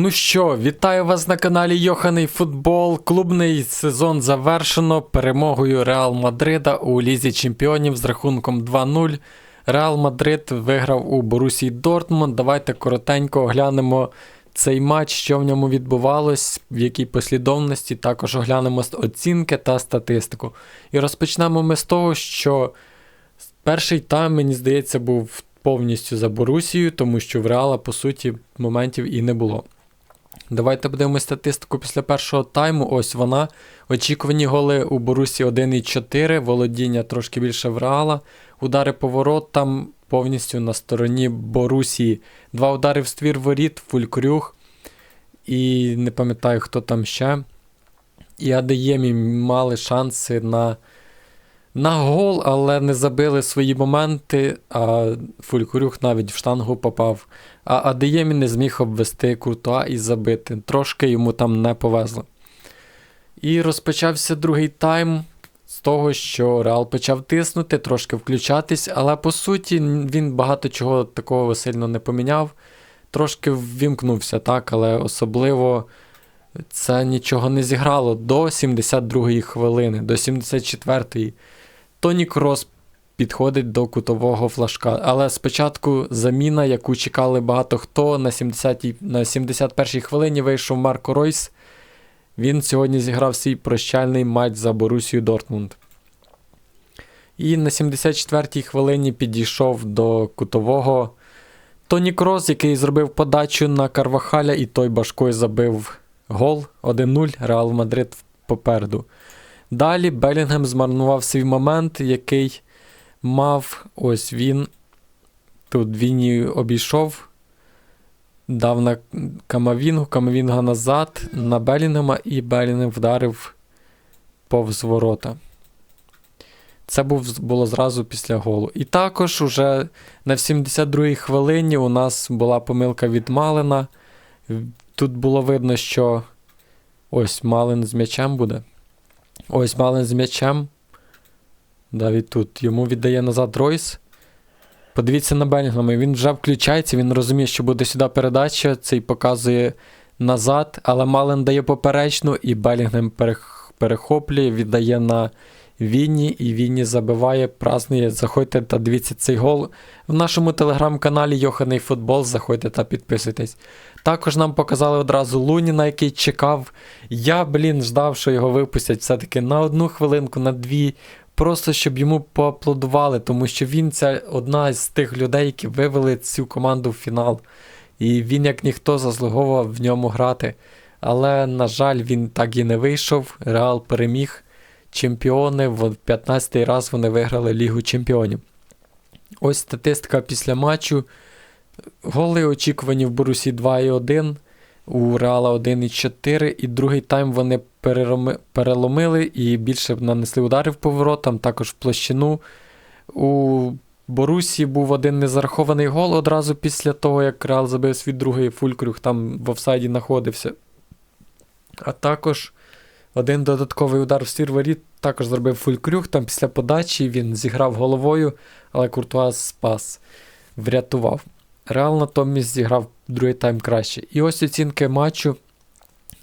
Ну що, вітаю вас на каналі Йоханий Футбол. Клубний сезон завершено перемогою Реал Мадрида у Лізі Чемпіонів з рахунком 2-0. Реал Мадрид виграв у Борусії Дортмунд. Давайте коротенько оглянемо цей матч, що в ньому відбувалось, в якій послідовності. Також оглянемо оцінки та статистику. І розпочнемо ми з того, що перший тайм, мені здається, був повністю за Борусією, тому що в Реала, по суті, моментів і не було. Давайте подивимось статистику після першого тайму. Ось вона. Очікувані голи у Борусі 1,4, володіння трошки більше в Реала. Удари поворот там повністю на стороні Борусії. Два удари в ствір воріт, Фулькрюг. І не пам'ятаю, хто там ще. І Адеємі мали шанси на на гол, але не забили свої моменти, а Фулькрюг навіть в штангу попав. А Адеємі не зміг обвести Куртуа і забити. Трошки йому там не повезло. І розпочався другий тайм з того, що Реал почав тиснути, трошки включатись, але по суті він багато чого такого сильно не поміняв. Трошки ввімкнувся, так, але особливо це нічого не зіграло до 72-ї хвилини, до 74-ї. Тоні Крос підходить до кутового флажка. Але спочатку заміна, яку чекали багато хто, на 70-й, на 71-й хвилині вийшов Марко Ройс. Він сьогодні зіграв свій прощальний матч за Борусію Дортмунд. І на 74-й хвилині підійшов до кутового Тоні Крос, який зробив подачу на Карвахаля, і той башкою забив гол 1-0 Реал Мадрид попереду. Далі Белінгем змарнував свій момент, який мав ось він. Тут Віні обійшов, дав на Камавінгу, Камавінга назад, на Белінгема і Белінгем вдарив повз ворота. Це був, було зразу після голу. І також уже на 72-й хвилині у нас була помилка від Малина. Тут було видно, що ось Малин з м'ячем буде. Ось Малин з м'ячем. Давід тут. Йому віддає назад Ройс. Подивіться на Белінгема, він вже включається, він розуміє, що буде сюди передача, цей показує назад, але Малин дає поперечну, і Белінгем перехоплює, віддає на Вінні, і Вінні забиває, празднує. Заходьте та дивіться цей гол в нашому телеграм-каналі Йоханий Футбол. Заходьте та підписуйтесь. Також нам показали одразу Луніна, який чекав. Я, блін, ждав, що його випустять все-таки на одну хвилинку, на дві. Просто щоб йому поаплодували, тому що він це одна з тих людей, які вивели цю команду в фінал. І він, як ніхто, заслуговував в ньому грати. Але, на жаль, він так і не вийшов. Реал переміг чемпіони. В 15-й раз вони виграли Лігу Чемпіонів. Ось статистика після матчу. Голи очікувані в Борусі 2,1, у Реала 1,4, і другий тайм вони переломили і більше нанесли ударів по воротам, також в площину. У Борусі був один незарахований гол одразу після того, як Реал забив свій другий фулькрюг, там в офсайді знаходився. А також один додатковий удар в стір воріт також зробив фулькрюг. Там після подачі він зіграв головою, але Куртуаз спас, врятував. Реал натомість зіграв другий тайм краще. І ось оцінки матчу.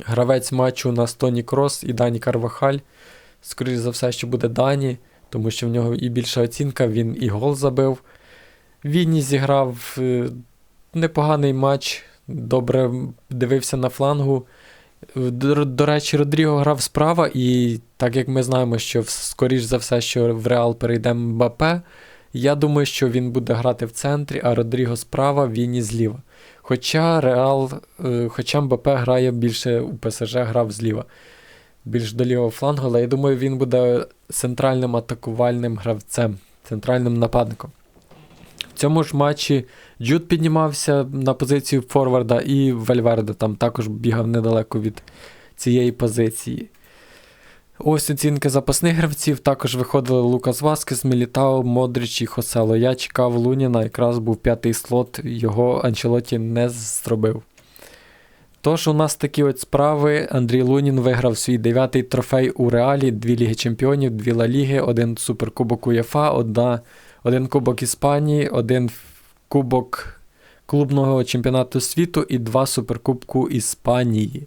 Гравець матчу у нас Тоні Крос і Дані Карвахаль. Скоріше за все, що буде Дані, тому що в нього і більша оцінка, він і гол забив. Вінні зіграв е, непоганий матч, добре дивився на флангу. До, до речі, Родріго грав справа, і так як ми знаємо, що скоріш за все, що в Реал перейде Мбапе, я думаю, що він буде грати в центрі, а Родріго справа, Віні зліва. Хоча Реал, е, хоча МБП грає більше у ПСЖ грав зліва, більш до лівого флангу, але я думаю, він буде центральним атакувальним гравцем, центральним нападником. В цьому ж матчі Джуд піднімався на позицію Форварда, і Вальверде там також бігав недалеко від цієї позиції. Ось оцінки запасних гравців. Також виходили Лукас Васкес, Мілітао, Модрич і Хосело. Я чекав Луніна, якраз був п'ятий слот, його Анчелоті не зробив. Тож, у нас такі от справи. Андрій Лунін виграв свій дев'ятий трофей у Реалі, дві Ліги Чемпіонів, дві Ла Ліги, один Суперкубок УЄФА, одна, один Кубок Іспанії, один Кубок клубного чемпіонату світу і два суперкубку Іспанії.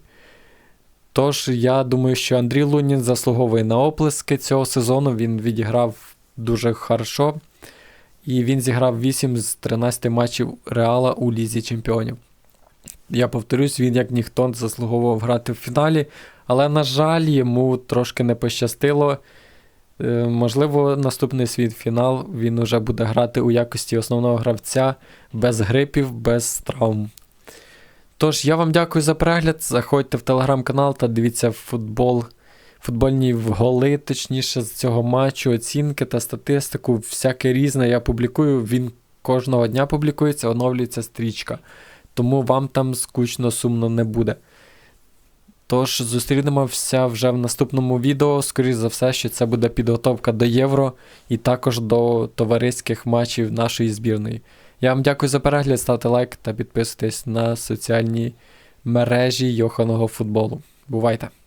Тож, я думаю, що Андрій Лунін заслуговує на оплески цього сезону. Він відіграв дуже хорошо. І він зіграв 8 з 13 матчів Реала у Лізі Чемпіонів. Я повторюсь, він як ніхто заслуговував грати в фіналі, але, на жаль, йому трошки не пощастило. Е, Можливо, наступний свій фінал він уже буде грати у якості основного гравця без грипів, без травм. Тож, я вам дякую за перегляд. Заходьте в телеграм-канал та дивіться футбол, футбольні голи, точніше, з цього матчу, оцінки та статистику. Всяке різне я публікую. Він кожного дня публікується, оновлюється стрічка. Тому вам там скучно, сумно не буде. Тож зустрінемося вже в наступному відео. Скоріше за все, що це буде підготовка до Євро і також до товариських матчів нашої збірної. Я вам дякую за перегляд, ставте лайк та підписуйтесь на соціальні мережі Йоханого футболу. Бувайте!